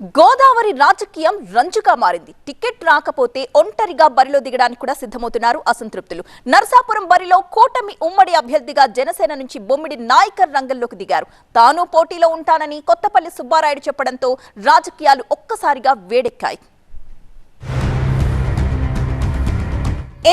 గోదావరి రాజకీయం రంజుగా మారింది. టికెట్ రాకపోతే ఒంటరిగా బరిలో దిగడానికి కూడా సిద్ధమవుతున్నారు అసంతృప్తులు. నరసాపురం బరిలో కూటమి ఉమ్మడి అభ్యర్థిగా జనసేన నుంచి బొమ్మిడి నాయకర్ రంగంలోకి దిగారు. తాను పోటీలో ఉంటానని కొత్తపల్లి సుబ్బారాయుడు చెప్పడంతో రాజకీయాలు ఒక్కసారిగా వేడెక్కాయి.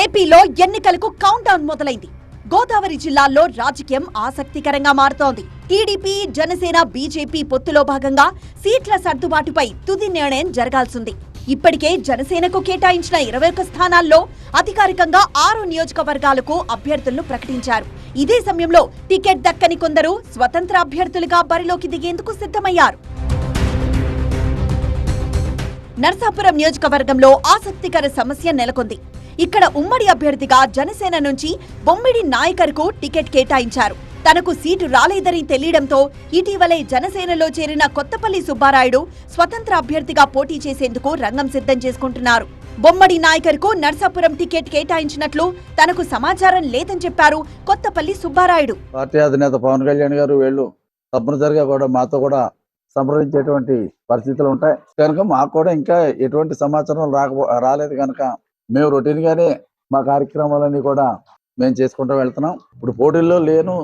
ఏపీలో ఎన్నికలకు కౌంట్ డౌన్ మొదలైంది. గోదావరి జిల్లాల్లో రాజకీయం ఆసక్తికరంగా మారుతోంది. టీడీపీ జనసేన బీజేపీ పొత్తులో భాగంగా సీట్ల సర్దుబాటుపై తుది నిర్ణయం జరగాల్సింది. ఇప్పటికే జనసేనకు కేటాయించిన ఇరవై ఒక్క స్థానాల్లో అధికారికంగా ఆరు నియోజకవర్గాలకు అభ్యర్థులను ప్రకటించారు. ఇదే సమయంలో టికెట్ దక్కని కొందరు స్వతంత్ర అభ్యర్థులుగా బరిలోకి దిగేందుకు సిద్ధమయ్యారు. నర్సాపురం నియోజకవర్గంలో ఆసక్తికర సమస్య నెలకొంది. ఇక్కడ ఉమ్మడి అభ్యర్థిగా జనసేన నుంచి బొమ్మిడి నాయకర్కు టికెట్ కేటాయించారు. తనకు సీటు రాలేదని తెలియడంతో ఇటీవలే జనసేనలో చేరిన కొత్తపల్లి సుబ్బారాయుడు స్వతంత్ర అభ్యర్థిగా పోటీ చేసేందుకు రంగం సిద్ధం చేసుకుంటున్నారు. బొమ్మడి నాయకర్కు నర్సాపురం టికెట్ కేటాయించినట్లు తనకు సమాచారం లేదని చెప్పారు కొత్తపల్లి సుబ్బారాయుడు. పార్టీ అధినేత పవన్ కళ్యాణ్ గారు వీళ్ళు తప్పనిసరిగా కూడా మాతో కూడా సంప్రదించేటువంటి పరిస్థితులు ఉంటాయి. కనుక మాకు కూడా ఇంకా ఎటువంటి సమాచారం రాకపో రాలేదు కనుక మేము రొటీన్ గానే మా కార్యక్రమాలన్నీ కూడా మేము చేసుకుంటూ వెళ్తున్నాం. ఇప్పుడు పోటీల్లో లేను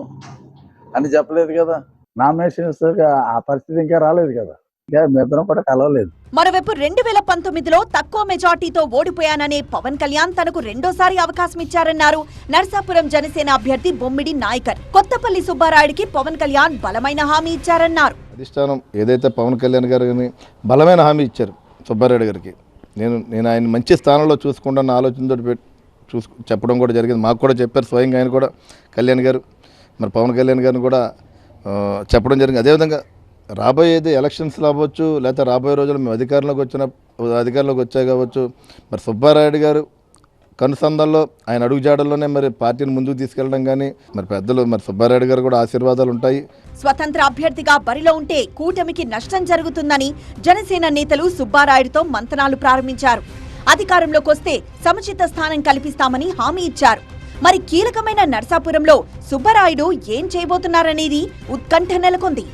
అని చెప్పలేదు కదా. నామినేషన్స్ ఆ పరిస్థితి ఇంకా రాలేదు కదా. మరోవైపు రెండు వేల పంతొమ్మిదిలో తక్కువ మెజార్టీతో ఓడిపోయాననే పవన్ కళ్యాణ్ తనకు రెండోసారి అవకాశం ఇచ్చారన్నారు నర్సాపురం జనసేన అభ్యర్థి బొమ్మిడి నాయకర్. కొత్తపల్లి సుబ్బారాయుడికి పవన్ కళ్యాణ్ బలమైన హామీ ఇచ్చారన్నారు. అధిష్టానం ఏదైతే పవన్ కళ్యాణ్ గారు బలమైన హామీ ఇచ్చారు సుబ్బారెడ్డి గారికి నేను నేను ఆయన మంచి స్థానంలో చూసుకుంటాను ఆలోచనతో పెట్టి చూసు చెప్పడం కూడా జరిగింది. మాకు కూడా చెప్పారు స్వయంగా ఆయన కూడా కళ్యాణ్ గారు మరి పవన్ కళ్యాణ్ గారిని కూడా చెప్పడం జరిగింది. అదేవిధంగా రాబోయేది ఎలక్షన్స్ రావచ్చు లేకపోతే రాబోయే రోజుల్లో మేము అధికారంలోకి వచ్చిన అధికారంలోకి వచ్చాయి కావచ్చు. మరి సుబ్బారాయుడు గారు కనుసంధాల్లో ఆయన అడుగుజాడల్లోనే మరి పార్టీని ముందుకు తీసుకెళ్ళడం కానీ మరి పెద్దలు మరి సుబ్బారాయుడు గారు కూడా ఆశీర్వాదాలు ఉంటాయి. స్వతంత్ర అభ్యర్థిగా బరిలో ఉంటే కూటమికి నష్టం జరుగుతుందని జనసేన నేతలు సుబ్బారాయుడుతో మంతనాలు ప్రారంభించారు. అధికారంలోకి వస్తే సముచిత స్థానం కల్పిస్తామని హామీ ఇచ్చారు. మరి కీలకమైన నర్సాపురంలో సుబ్బరాయుడు ఏం చేయబోతున్నారనేది ఉత్కంఠ నెలకొంది.